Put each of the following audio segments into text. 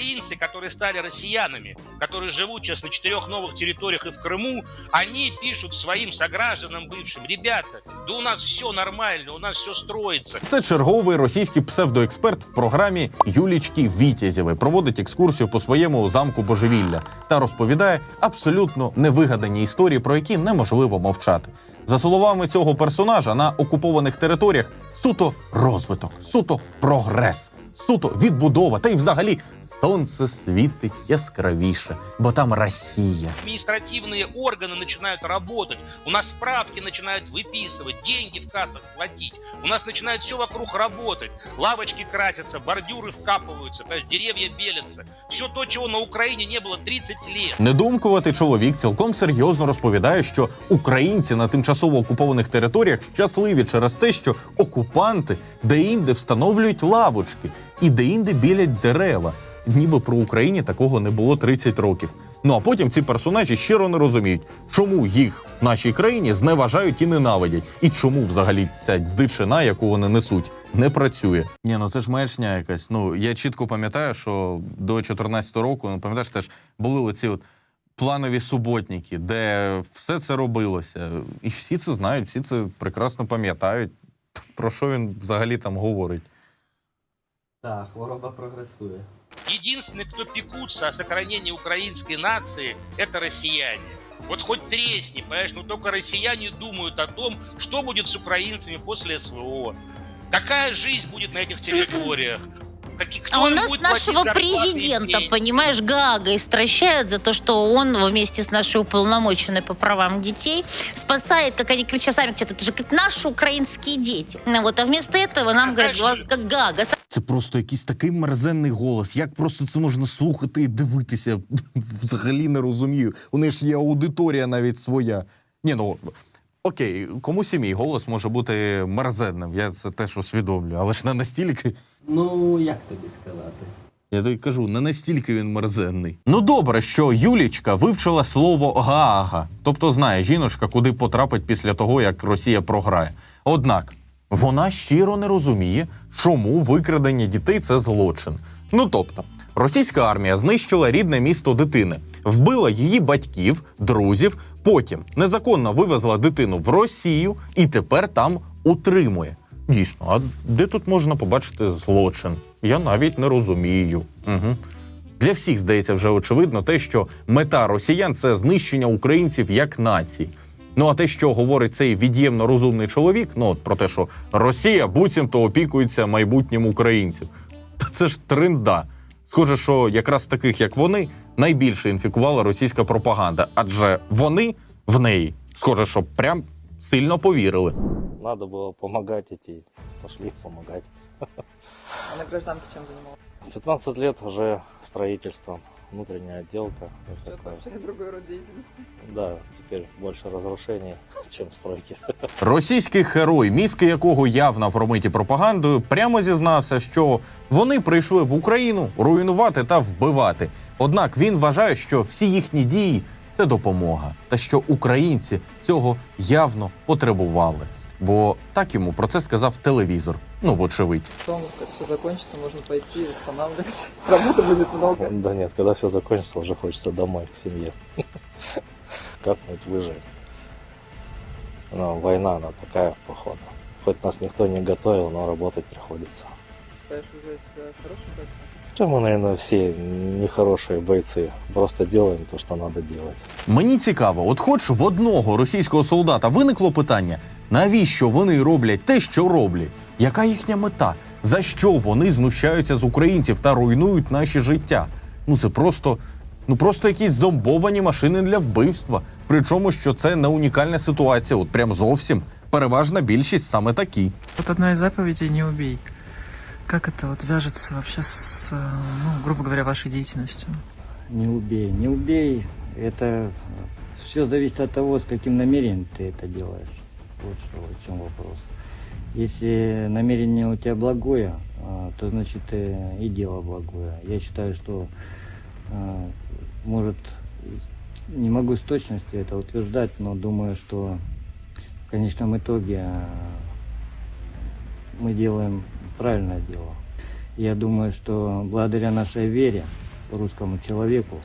украинцы, которые стали россиянами, которые живут сейчас на четырех новых территориях и в Крыму, они пишут своим согражданам бывшим, ребята, да у нас все нормально, у нас все строится. Це черговий російський псевдоексперт в програмі Юлічки Вітязєвої проводить екскурсію по своєму замку божевілля та розповідає абсолютно невигадані історії, про які неможливо мовчати. За словами цього персонажа, на окупованих територіях суто розвиток, суто прогрес, суто відбудова, та й взагалі сонце світить яскравіше, бо там Росія. Административные органы начинают работать, у нас справки начинают выписывать, деньги в кассах платить, у нас начинает все вокруг работать, лавочки красятся, бордюры вкапываются, понимаешь, деревья белятся. Все то, чего на Украине не было 30 лет. Недумкуватий чоловік цілком серйозно розповідає, що українці на тимчасово окупованих територіях щасливі через те, що окупанти де-інде встановлюють лавочки і де-інде білять дерева. Ніби про Україні такого не було 30 років. Ну а потім ці персонажі щиро не розуміють, чому їх в нашій країні зневажають і ненавидять, і чому взагалі ця дичина, яку вони несуть, не працює. Ні, ну це ж маячня якась. Ну я чітко пам'ятаю, що до 2014 року, ну пам'ятаєш, теж були оці от планові суботники, де все це робилося. І всі це знають, всі це прекрасно пам'ятають. Про що він взагалі там говорить? Так, хвороба прогресує. Единственные, кто пекутся о сохранении украинской нации, это россияне. Вот хоть тресни, понимаешь, но только россияне думают о том, что будет с украинцами после СВО. Какая жизнь будет на этих территориях? Каки- кто А у им нас будет платить нашего зарплаты и президента, пенсии? понимаешь, Гага истращают за то, что он вместе с нашей уполномоченной по правам детей спасает, как они кричат сами, кричат, это же как наши украинские дети. Ну Вот, а вместо этого нам А говорят, знаешь «Вас же- как Гага. Це просто якийсь такий мерзенний голос. Як просто це можна слухати і дивитися? Взагалі не розумію. У неї ж є аудиторія навіть своя. Ні, ну окей, комусь і мій голос може бути мерзенним. Я це теж усвідомлюю, але ж не настільки. Ну, як тобі сказати? Я тобі кажу, не настільки він мерзенний. Ну добре, що Юлічка вивчила слово Гаага, тобто знає жіночка, куди потрапить після того, як Росія програє. Однак вона щиро не розуміє, чому викрадення дітей це злочин. Ну тобто, російська армія знищила рідне місто дитини, вбила її батьків, друзів, потім незаконно вивезла дитину в Росію і тепер там утримує. Дійсно, а де тут можна побачити злочин? Я навіть не розумію. Угу. Для всіх здається вже очевидно те, що мета росіян це знищення українців як нації. Ну а те, що говорить цей від'ємно розумний чоловік, ну от про те, що Росія буцімто опікується майбутнім українців. Та це ж тринда. Схоже, що якраз таких, як вони, найбільше інфікувала російська пропаганда, адже вони в неї, схоже, що прям сильно повірили. Надо было помогать идти. Пошли помогать. А на гражданке чем занимался? 15 лет уже строительство, внутренняя отделка. Вот Сейчас такое. вообще другой род деятельности. Да, теперь больше разрушений, чем стройки. Російський герой, мізки якого явно промиті пропагандою, прямо зізнався, що вони прийшли в Україну руйнувати та вбивати. Однак він вважає, що всі їхні дії це допомога, та що українці цього явно потребували. Бо так йому про це сказав телевізор. Ну, вочевидь. Потом, как все закончится, можно пойти восстанавливаться. Работы будет много. Да нет, когда все закончится, уже хочется домой, к семье. Как-нибудь выжить. Но война, она такая, походу. Хоть нас никто не готовил, но работать приходится. Считаешь уже себя хорошим бойцом? Хотя мы, наверное, все нехорошие бойцы. Просто делаем то, что надо делать. Мені цікаво, от хоч в одного російського солдата виникло питання, навіщо вони роблять те, що роблять? Яка їхня мета? За що вони знущаються з українців та руйнують наші життя? Ну це просто. Ну просто якісь зомбовані машини для вбивства. Причому що це не унікальна ситуація, от прям зовсім. Переважна більшість саме такі. Вот одна из заповедей «не убей». Как это вот вяжется вообще с, э, ну, грубо говоря, вашей деятельностью? Не убей, не убей. Это все зависит от того, с каким намерением ты это делаешь. Вот что, в чем вопрос. Если намерение у тебя благое, а, то значит э, и дело благое. Я считаю, что а, может не могу с точностью это утверждать, но думаю, что в конечном итоге а, мы делаем правильное дело. Я думаю, что благодаря нашей вере русскому человеку,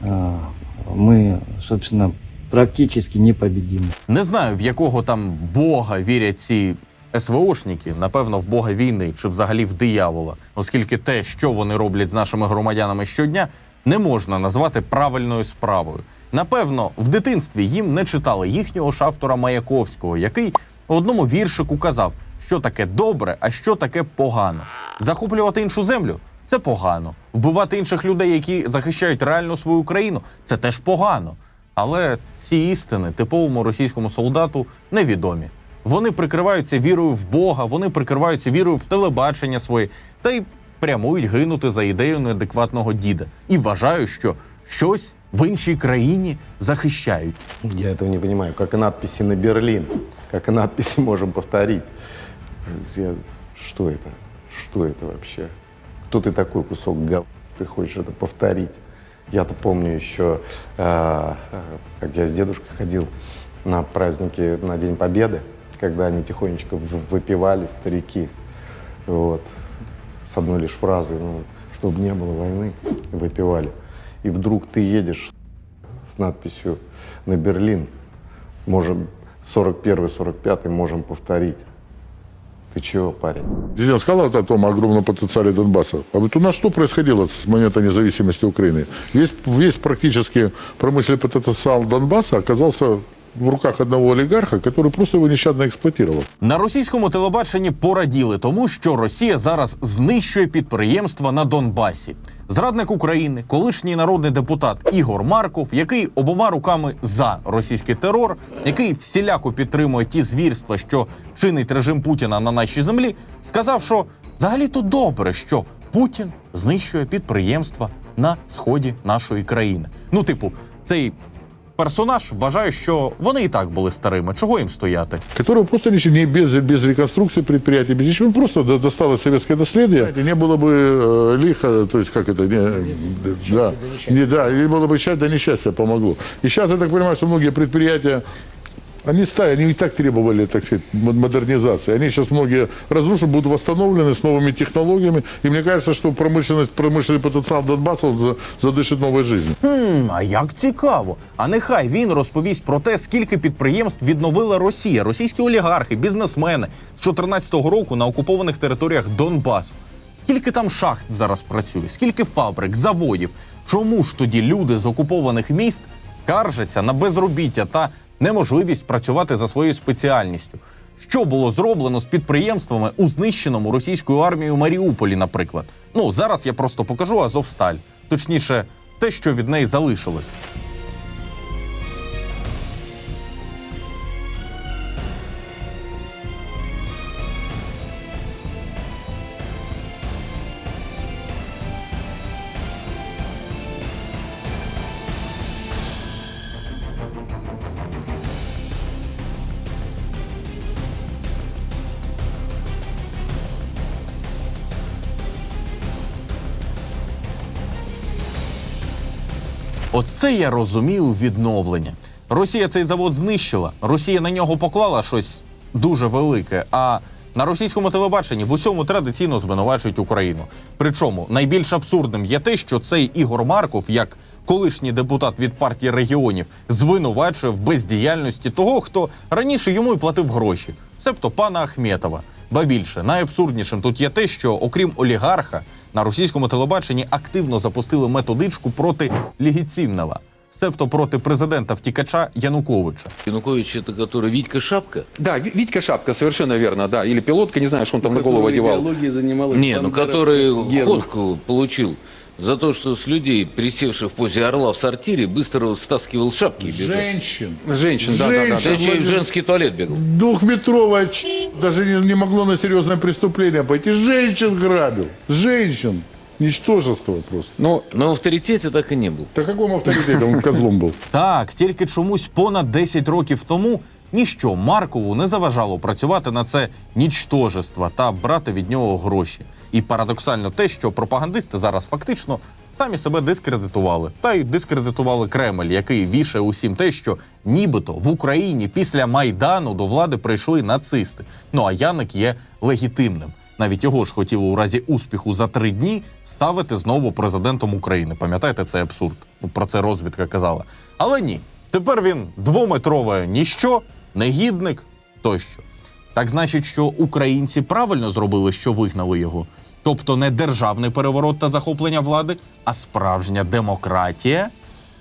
мы, собственно, практически непобедимы. Не знаю, в якого там бога вірять ці СВОшники, напевно, в бога війни чи взагалі в диявола, оскільки те, що вони роблять з нашими громадянами щодня, не можна назвати правильною справою. Напевно, в дитинстві їм не читали їхнього ж автора Маяковського, який у одному віршику казав, що таке добре, а що таке погано. Захоплювати іншу землю це погано. Вбивати інших людей, які захищають реально свою країну, це теж погано. Але ці істини типовому російському солдату невідомі. Вони прикриваються вірою в Бога, вони прикриваються вірою в телебачення своє та й прямують гинути за ідею неадекватного діда. І вважають, що щось в іншій країні захищають. Я этого не понимаю. Как и надписи на Берлин. Как и надписи можем повторить. Я- Что это? Что это вообще? Кто ты такой кусок гов... Ты хочешь это повторить? Я-то помню еще, э, как я с дедушкой ходил на праздники на День Победы, когда они тихонечко выпивали, старики. Вот. С одной лишь фразой, ну, чтобы не было войны, выпивали. И вдруг ты едешь с надписью на Берлин. Можем 41-45 можем повторить. Ты чего, парень? Президент сказал о том огромном потенциале Донбасса. А вот у нас что происходило с момента независимости Украины? Весь, весь практически промышленный потенциал Донбасса оказался в руках одного олигарха, который просто его нещадно эксплуатировал. На російському телебаченні пораділи тому, що Росія зараз знищує підприємства на Донбасі. Зрадник України, колишній народний депутат Ігор Марков, який обома руками за російський терор, який всіляко підтримує ті звірства, що чинить режим Путіна на нашій землі, сказав, що взагалі то добре, що Путін знищує підприємства на сході нашої країни. Ну, типу, цей персонаж вважає, що вони і так були старими. Чого їм стояти? Которого просто лишь не без, без реконструкции предприятия, без ничего, просто до- досталось советское наследие. Не было бы э, лихо, то есть как это, не, да, не, да, не было бы счастья, да несчастье помогло. И сейчас я так понимаю, что многие предприятия, они стали, они и так требовали, так сказать, м- модернизации. Они сейчас многие разрушены, будут восстановлены с новыми технологиями. И мне кажется, что промышленность, промышленный потенциал Донбасса он за- задышит новой жизнью. Хм, а як цікаво. А нехай він розповість про те, скільки підприємств відновила Росія, російські олігархи, бізнесмени з 14-го року на окупованих територіях Донбасу. Скільки там шахт зараз працює, скільки фабрик, заводів? Чому ж тоді люди з окупованих міст скаржаться на безробіття та неможливість працювати за своєю спеціальністю? Що було зроблено з підприємствами у знищеному російською армією Маріуполі, наприклад? Ну зараз я просто покажу Азовсталь, точніше, те, що від неї залишилось. Оце я розумію відновлення. Росія цей завод знищила. Росія на нього поклала щось дуже велике. А на російському телебаченні в усьому традиційно звинувачують Україну. Причому найбільш абсурдним є те, що цей Ігор Марков, як колишній депутат від партії регіонів, звинувачує в бездіяльності того, хто раніше йому і платив гроші, себто пана Ахметова. Ба більше найабсурднішим тут є те, що окрім олігарха на російському телебаченні активно запустили методичку проти легітимного, себто проти президента втікача Януковича. Янукович это который Витька Шапка? Да, Ви- Витька Шапка, совершенно верно, да. Или пилотка, не знаю, что он там на голову одевал. Не, ну который ходку получил за то, что с людей, присевших в позе орла в сортире, быстро стаскивал шапки и бежал. Женщин. Женщин, да, да, да. Да еще и в женский туалет бегал. Двухметровая ч... даже не, не могло на серьезное преступление пойти. Женщин грабил. Женщин. Ничтожество просто. Ну, Но в авторитете так и не был. Да каком авторитете он козлом был? Так, тільки чомусь понад 10 років тому ніщо Маркову не заважало працювати на це нічтожество та брати від нього гроші. І парадоксально те, що пропагандисти зараз фактично самі себе дискредитували, та й дискредитували Кремль, який вішає усім те, що нібито в Україні після майдану до влади прийшли нацисти. Ну а Яник є легітимним. Навіть його ж хотіли у разі успіху за три дні ставити знову президентом України. Пам'ятаєте, це абсурд. Ну, Про це розвідка казала. Але ні, тепер він двометрове ніщо, негідник тощо. Так значить, що українці правильно зробили, що вигнали його. Тобто не державний переворот та захоплення влади, а справжня демократія.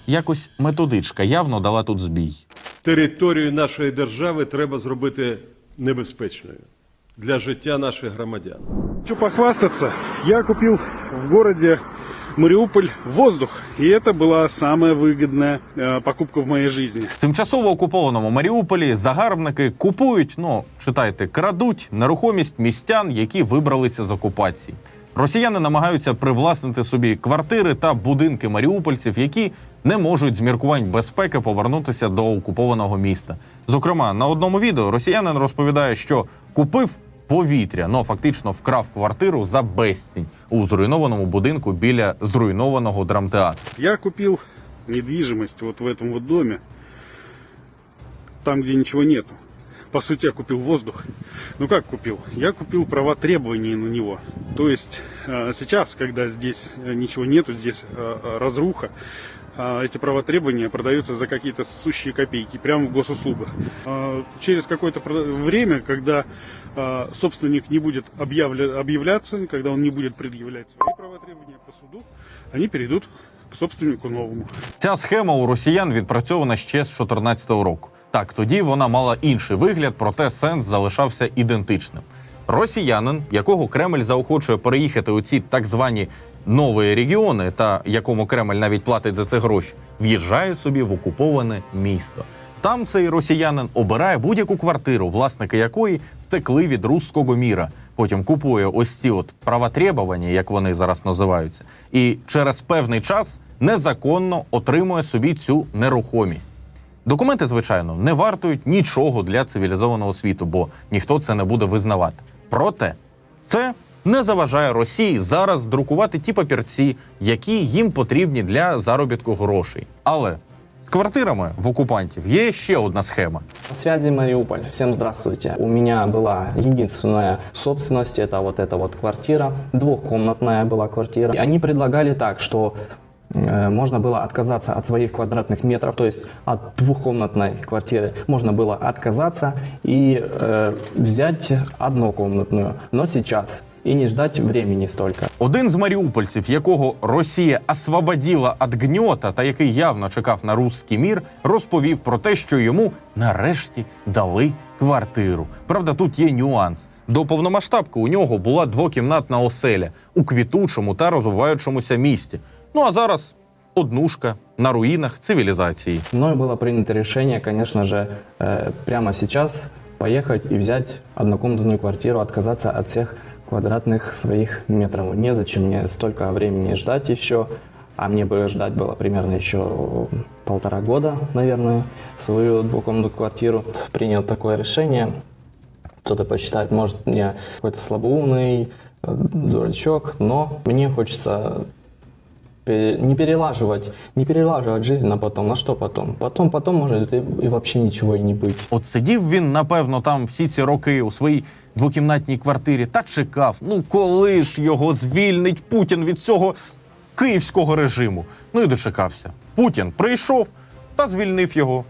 Якось методичка явно дала тут збій. Територію нашої держави треба зробити небезпечною для життя наших громадян. Хочу похвастаться. Я купил в городе Мариуполь воздух. И это была самая выгодная э, покупка в моей жизни. В тимчасово окупованому Маріуполі загарбники купують, ну читайте, крадуть нерухомість містян, які вибралися з окупації. Росіяни намагаються привласнити собі квартири та будинки маріупольців, які не можуть з міркувань безпеки повернутися до окупованого міста. Зокрема, на одному відео росіянин розповідає, що купив повітря, ну фактично вкрав квартиру за безцінь у зруйнованому будинку біля зруйнованого драмтеатру. Я купил недвижимость вот в этом вот доме, там, где ничего нету. По сути, я купил воздух. Ну как купил? Я купил права требований на него. То есть э, сейчас, когда здесь э, ничего нету, здесь э, э, разруха, э, эти права требования продаются за какие-то сущие копейки прямо в госуслугах. Э, Через какое-то про- время, когда э, собственник не будет объявля- объявляться, когда он не будет предъявлять свои права требования по суду, они перейдут к собственнику новому. Ця схема у росіян відпрацьована ще з 2014 року. Так, тоді вона мала інший вигляд, проте сенс залишався ідентичним. Росіянин, якого Кремль заохочує переїхати у ці так звані нові регіони, та якому Кремль навіть платить за це гроші, в'їжджає собі в окуповане місто. Там цей росіянин обирає будь-яку квартиру, власники якої втекли від руського міра. Потім купує ось ці от правотребування, як вони зараз називаються, і через певний час незаконно отримує собі цю нерухомість. Документи, звичайно, не вартують нічого для цивілізованого світу, бо ніхто це не буде визнавати. Проте це не заважає Росії зараз друкувати ті папірці, які їм потрібні для заробітку грошей. Але з квартирами в окупантів є ще одна схема. Связи Мариуполь. Всем здравствуйте. У меня была единственная собственность, это вот эта вот квартира. Двухкомнатная была квартира. И они предлагали так, что э, можно было отказаться от своих квадратных метров, то есть от двухкомнатной квартиры можно было отказаться и э, взять однокомнатную. Но сейчас и не ждать времени столько. Один з маріупольців, якого Росія освободила від гньота та який явно чекав на русський мір, розповів про те, що йому нарешті дали квартиру. Правда, тут є нюанс. До повномасштабки у нього була двокімнатна оселя у квітучому та розвиваючомуся місті. Ну а зараз однушка на руїнах цивілізації. Мною было принято решение, конечно же, э, прямо сейчас поехать и взять однокомнатную квартиру, отказаться от всех квадратных своих метров. Незачем мне столько времени ждать еще, а мне бы ждать было примерно еще полтора года, наверное, свою двухкомнатную квартиру. Принял такое решение. Кто-то посчитает, может, я какой-то слабоумный, э, дурачок, но мне хочется не перелаживать, не перелаживать жизнь на потом. На что потом? Потом, потом и, и вообще ничего и не быть. От сидів він, напевно, там всі ці роки у своїй двокімнатній квартирі та чекав, ну коли ж його звільнить Путін від цього київського режиму. Ну і дочекався. Путін прийшов та звільнив його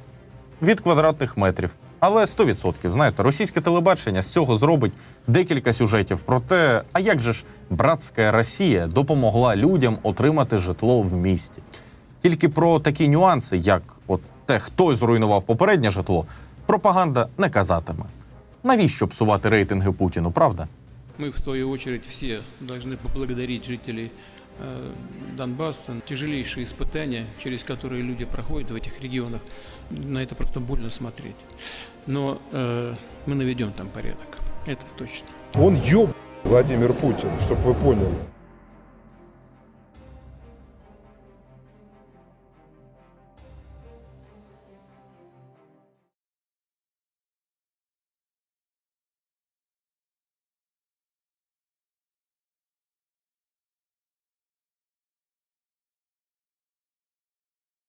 від квадратних метрів. Але 100%, знаєте, російське телебачення з цього зробить декілька сюжетів про те, а як же ж братська Росія допомогла людям отримати житло в місті. Тільки про такі нюанси, як от те, хто зруйнував попереднє житло, пропаганда не казатиме. Навіщо псувати рейтинги Путіну, правда? Мы, в свою очередь, все должны поблагодарить жителей э, Донбасса. Тяжелейшие испытания, через которые люди проходят в этих регионах, на это просто больно смотреть. Но э, мы наведем там порядок, это точно. Он ёб Владимир Путин, чтобы вы поняли.